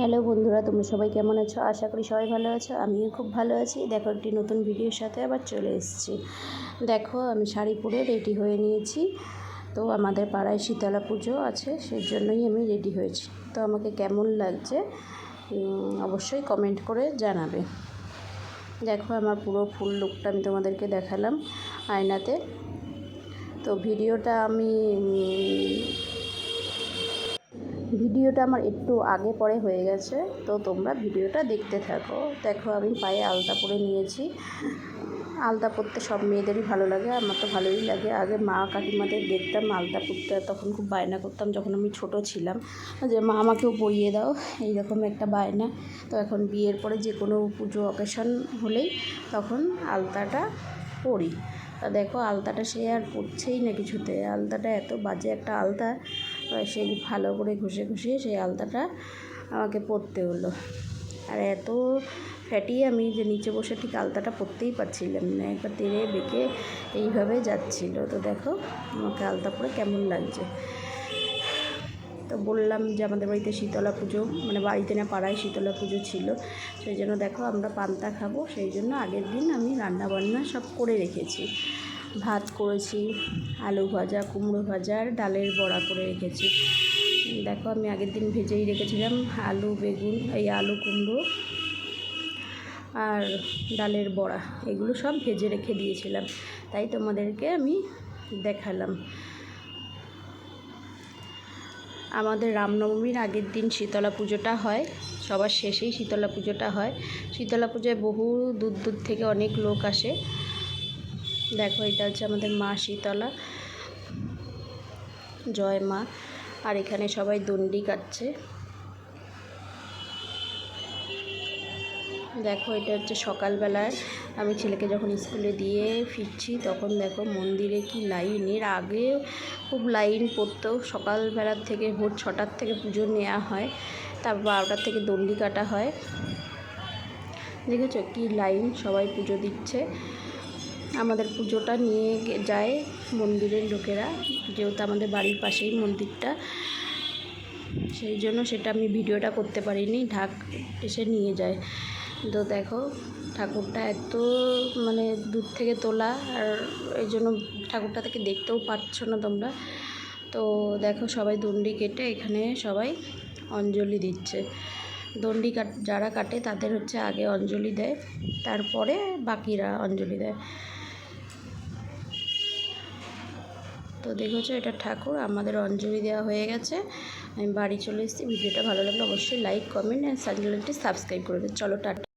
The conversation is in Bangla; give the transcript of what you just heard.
হ্যালো বন্ধুরা, তোমরা সবাই কেমন আছো? আশা করি সবাই ভালো আছো, আমিও খুব ভালো আছি। দেখো, একটি নতুন ভিডিওর সাথে আবার চলে এসেছি। দেখো, আমি শাড়ি পরে রেডি হয়ে নিয়েছি। তো আমাদের পাড়ায় শীতলা পুজো আছে সেই জন্যই আমি রেডি হয়েছি। তো আমাকে কেমন লাগছে অবশ্যই কমেন্ট করে জানাবে। দেখো, আমার পুরো ফুল লুকটা আমি তোমাদেরকে দেখালাম আয়নাতে। তো ভিডিওটা আমি ভিডিওটা আমার একটু আগে পরে হয়ে গেছে, তো তোমরা ভিডিওটা দেখতে থাকো। দেখো, আমি পায়ে আলতা পরে নিয়েছি। আলতা পরতে সব মেয়েদেরই ভালো লাগে, আমার তো ভালোই লাগে। আগে মা কাকিমাদের দেখতাম, আলতা পরতে তখন খুব বায়না করতাম যখন আমি ছোট ছিলাম। যে, মা, আমাকেও পরিয়ে দাও। এইরকম একটা বায়না। তো এখন বিয়ের পরে যে কোনো পুজো অকেশন হলেই তখন আলতাটা পরি। তা দেখো, আলতাটা সে আর পড়ছেই না কিছুতে। আলতাটা এত বাজে একটা আলতা সেই ভালো করে ঘষে ঘষিয়ে সেই আলতাটা আমাকে পরতে হলো। আর এত ফ্যাটি আমি যে নিচে বসে ঠিক আলতাটা পরতেই পারছিলাম না, একবার তেরে বেঁকে এইভাবে যাচ্ছিল। তো দেখো আমাকে আলতা পরে কেমন লাগছে। তো বললাম যে আমাদের বাড়িতে শীতলা পুজো মানে বাড়িতে না পাড়ায় শীতলা পুজো ছিল, সেই জন্য দেখো আমরা পান্তা খাব, সেই জন্য আগের দিন আমি রান্না বান্না সব করে রেখেছি। ভাত করেছি, আলু ভাজা, কুমড়ো ভাজা আর ডালের বড়া করে রেখেছি। দেখো আমি আগের দিন ভেজেই রেখেছিলাম আলু, বেগুন, এই আলু, কুমড়ো আর ডালের বড়া। এগুলো সব ভেজে রেখে দিয়েছিলাম। তাই তোমাদেরকে আমি দেখালাম। আমাদের রামনবমীর আগের দিন শীতলা পুজোটা হয়, সবার শেষেই শীতলা পুজোটা হয়। শীতলা পুজোয় বহু দূর দূর থেকে অনেক লোক আসে। দেখো, এটা হচ্ছে আমাদের মা শীতলা। জয় মা। আর এখানে সবাই দণ্ডি কাটছে। দেখো, এটা হচ্ছে সকালবেলায় আমি ছেলেকে যখন স্কুলে দিয়ে ফিরছি, তখন দেখো মন্দিরে কি লাইন। এর আগে খুব লাইন পড়তো। সকালবেলার থেকে ভোর ছটার থেকে পুজো নেওয়া হয়। তারপর বারোটার থেকে দণ্ডি কাটা হয়। দেখেছ কি লাইন? সবাই পুজো দিচ্ছে। আমাদের পুজোটা নিয়ে যায় মন্দিরের লোকেরা, যেহেতু আমাদের বাড়ির পাশেই মন্দিরটা। সেই জন্য সেটা আমি ভিডিওটা করতে পারিনি, ঢাক এসে নিয়ে যায়। তো দেখো, ঠাকুরটা এত মানে দূর থেকে তোলা, আর এই জন্য ঠাকুরটা থেকে দেখতেও পাচ্ছ না তোমরা। তো দেখো, সবাই দণ্ডি কেটে এখানে সবাই অঞ্জলি দিচ্ছে। দণ্ডি কাট, যারা কাটে তাদের হচ্ছে আগে অঞ্জলি দেয়, তারপরে বাকিরা অঞ্জলি দেয়। তো দেখেছ এটা ঠাকুর, আমাদের অঞ্জলি দেওয়া হয়ে গেছে। আমি বাড়ি চলে এসেছি, ভিডিওটা ভালো লাগলে অবশ্যই লাইক কমেন্ট অ্যান্ড চ্যানেলটি সাবস্ক্রাইব করে দেবে চলো টাটা।